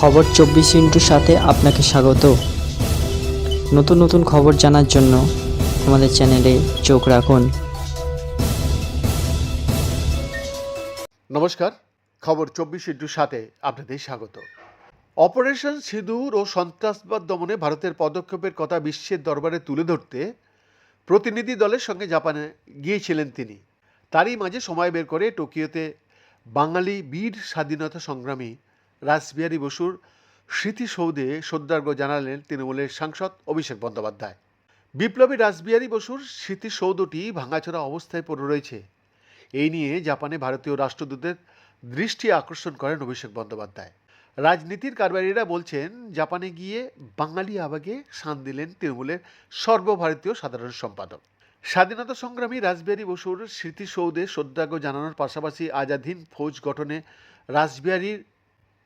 খবর চব্বিশ ইন্টুর সাথে আপনাকে স্বাগত। নতুন নতুন খবর জানার জন্য আমাদের চ্যানেলে চোখ রাখুন। নমস্কার, খবর চব্বিশ ইন্টুর সাথে আপনাদের স্বাগত। অপারেশন সিঁদুর ও সন্ত্রাসবাদ দমনে ভারতের পদক্ষেপের কথা বিশ্বের দরবারে তুলে ধরতে প্রতিনিধি দলের সঙ্গে জাপানে গিয়েছিলেন তিনি। তারই মাঝে সময় বের করে টোকিওতে বাঙালি বীর স্বাধীনতা সংগ্রামী রাসবিহারী বসুর স্মৃতিসৌধে শ্রদ্ধার্ঘ্য জানালেন তৃণমূলের সাংসদ অভিষেক বন্দ্যোপাধ্যায়। বিপ্লবী রাসবিহারী বসুর স্মৃতিসৌধটি ভাঙাচোরা অবস্থায় পড়ে রয়েছে। এই নিয়ে জাপানে ভারতীয় রাষ্ট্রদূতের দৃষ্টি আকর্ষণ করেন অভিষেক বন্দ্যোপাধ্যায়। রাজনীতির কারবারিরা বলছেন, জাপানে গিয়ে বাঙালি আবেগে শান দিলেন তৃণমূলের সর্বভারতীয় সাধারণ সম্পাদক। স্বাধীনতা সংগ্রামী রাসবিহারী বসুর স্মৃতিসৌধে শ্রদ্ধার্ঘ্য জানানোর পাশাপাশি আজাদহীন ফৌজ গঠনে রাসবিহারীর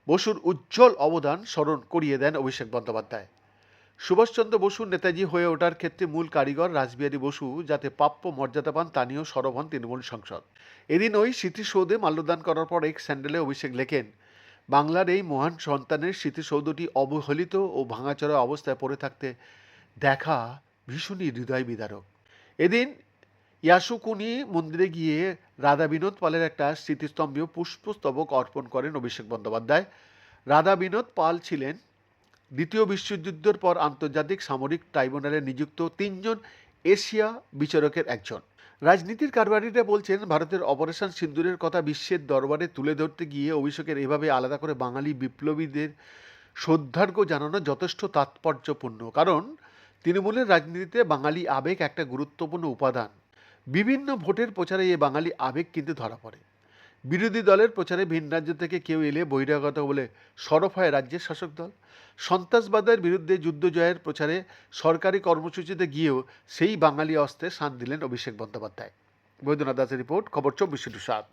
বসুর উজ্জ্বল অবদান স্মরণ করিয়ে দেন অভিষেক বন্দ্যোপাধ্যায়। সুভাষচন্দ্র বসুর নেতাজি হয়ে ওঠার ক্ষেত্রে মূল কারিগর রাসবিহারী বসু, যাতে প্রাপ্য মর্যাদা পান তা নিয়েও সরব হন তৃণমূল সংসদ। এদিন ওই স্মৃতিসৌধে মাল্যদান করার পর এক স্যান্ডেলে অভিষেক লেখেন, বাংলার এই মহান সন্তানের স্মৃতিসৌধটি অবহেলিত ও ভাঙাচোরা অবস্থায় পড়ে থাকতে দেখা ভীষণই হৃদয় বিদারক এদিন ইয়াসুকুনি মন্দিরে গিয়ে রাধা বিনোদ পালের একটা স্মৃতিস্তম্ভীয় পুষ্পস্তবক অর্পণ করেন অভিষেক বন্দ্যোপাধ্যায়। রাধা বিনোদ পাল ছিলেন দ্বিতীয় বিশ্বযুদ্ধের পর আন্তর্জাতিক সামরিক ট্রাইব্যুনালে নিযুক্ত তিনজন এশিয়া বিচারকের একজন। রাজনীতির কারবারিরা বলছেন, ভারতের অপারেশন সিন্দুরের কথা বিশ্বের দরবারে তুলে ধরতে গিয়ে অভিষেকের এভাবে আলাদা করে বাঙালি বিপ্লবীদের শ্রদ্ধার্ঘ্য জানানো যথেষ্ট তাৎপর্যপূর্ণ। কারণ তৃণমূলের রাজনীতিতে বাঙালি আবেগ একটা গুরুত্বপূর্ণ উপাদান। বিভিন্ন ভোটের প্রচারে এই বাঙালি আবেগ কিন্তু ধরা পড়ে। বিরোধী দলের প্রচারে ভিন রাজ্য থেকে কেউ এলে বহিরাগত বলে সরফ হয় রাজ্যের শাসক দল। সন্ত্রাসবাদের বিরুদ্ধে যুদ্ধ জয়ের প্রচারে সরকারি কর্মসূচিতে গিয়েও সেই বাঙালি অস্ত্রে শান দিলেন অভিষেক বন্দ্যোপাধ্যায়। বৈদ্যনাথ দাসের রিপোর্ট, খবর চব্বিশ সাত।